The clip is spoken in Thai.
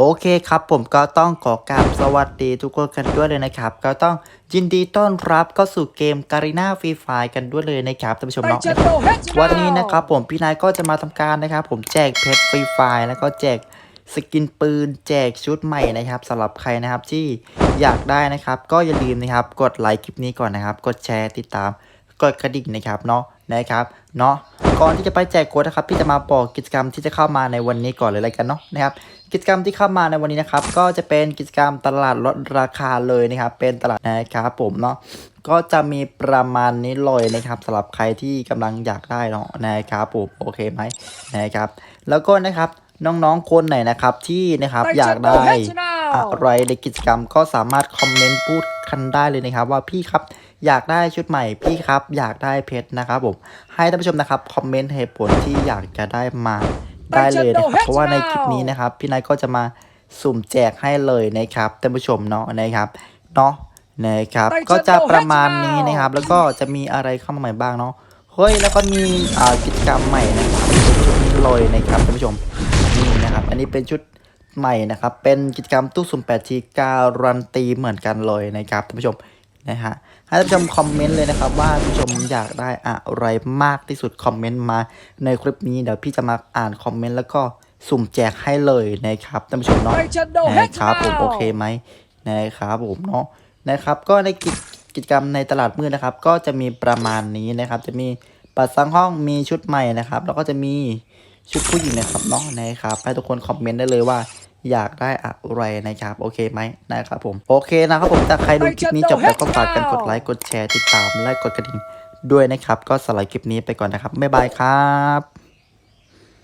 โอเคครับผมก็ต้องขอกราบสวัสดีทุกคนกันด้วยเลยนะครับ ก็ต้องยินดีต้อนรับเข้าสู่เกมการีนาฟรีไฟกันด้วยเลยนะครับท่านผู้ชมเนาะวันนี้นะครับผมพี่นายก็จะมาทำการนะครับ ผมแจกเพชรฟรีไฟแล้วก็แจกสกินปืนแจกชุดใหม่นะครับสำหรับใครนะครับที่อยากได้นะครับ ก็อย่าลืมนะครับ กดไลค์คลิปนี้ก่อนนะครับ กดแชร์ติดตาม กดกระดิ่งนะครับเนาะนะครับเนาะก่อนที่จะไปแจกโค้ดนะครับพี่จะมาบอกกิจกรรมที่จะเข้ามาในวันนี้ก่อนเลยแล้วกันเนาะนะครับกิจกรรมที่เข้ามาในวันนี้นะครับ ก็จะเป็นกิจกรรมตลาดลดราคาเลยนะครับ เป็นตลาดนะครับผมเนาะก็จะมีประมาณนี้เลยนะครับสำหรับใครที่กำลังอยากได้เนาะนะครับผมโอเคไหมนะครับ แล้วก็นะครับน้องๆคนไหนนะครับที่นะครับอยากได้อะไรในกิจกรรมก็สามารถคอมเมนต์พูดกันได้เลยนะครับ ว่าพี่ครับ อยากได้ชุดใหม่พี่ครับ อยากได้เพชรนะครับผม ให้ท่านผู้ชมนะครับคอมเมนต์เหตุผลที่อยากจะได้มาได้เลยนะครับเพราะว่าในคลิปนี้นะครับ พี่นายก็จะมาสุ่มแจกให้เลยนะครับท่านผู้ชมเนาะนะครับเนาะนะครับก็จะประมาณนี้นะครับ แล้วก็จะมีอะไรเข้ามาใหม่บ้างเนาะเฮ้ยแล้วก็มีอ่ากิจกรรมใหม่นะครับเป็นชุดนี้เลยนะครับท่านผู้ชมนี่นะครับ อันนี้เป็นชุดใหม่นะครับ เป็นกิจกรรมตู้สุ่ม8ทีการันตีเหมือนกันเลยนะครับท่านผู้ชมนะฮะ ให้ท่านผู้ชมคอมเมนต์เลยนะครับ ว่าท่านผู้ชมอยากได้อะไรมากที่สุดคอมเมนต์มาในคลิปนี้เดี๋ยวพี่จะมาอ่านคอมเมนต์แล้วก็สุ่มแจกให้เลยนะครับท่านผู้ชมเนาะนะครับผมโอเคไหมนะครับผมเนาะนะครับก็ในกิจกิจกรรมในตลาดมืดนะครับ ก็จะมีประมาณนี้นะครับ จะมีปัดซังห้องมีชุดใหม่นะครับ แล้วก็จะมีชุดผู้หญิงนะครับเนาะนะครับให้ทุกคนคอมเมนต์ได้เลยว่า อยากได้อะไรนะครับโอเคไหมนะครับผมโอเคนะครับผมถ้าใครดูคลิปนี้จบแล้วก็ฝากกันกดไลค์กดแชร์ติดตามและกดกระดิ่งด้วยนะครับ ก็สไลด์คลิปนี้ไปก่อนนะครับบ๊ายบายครับ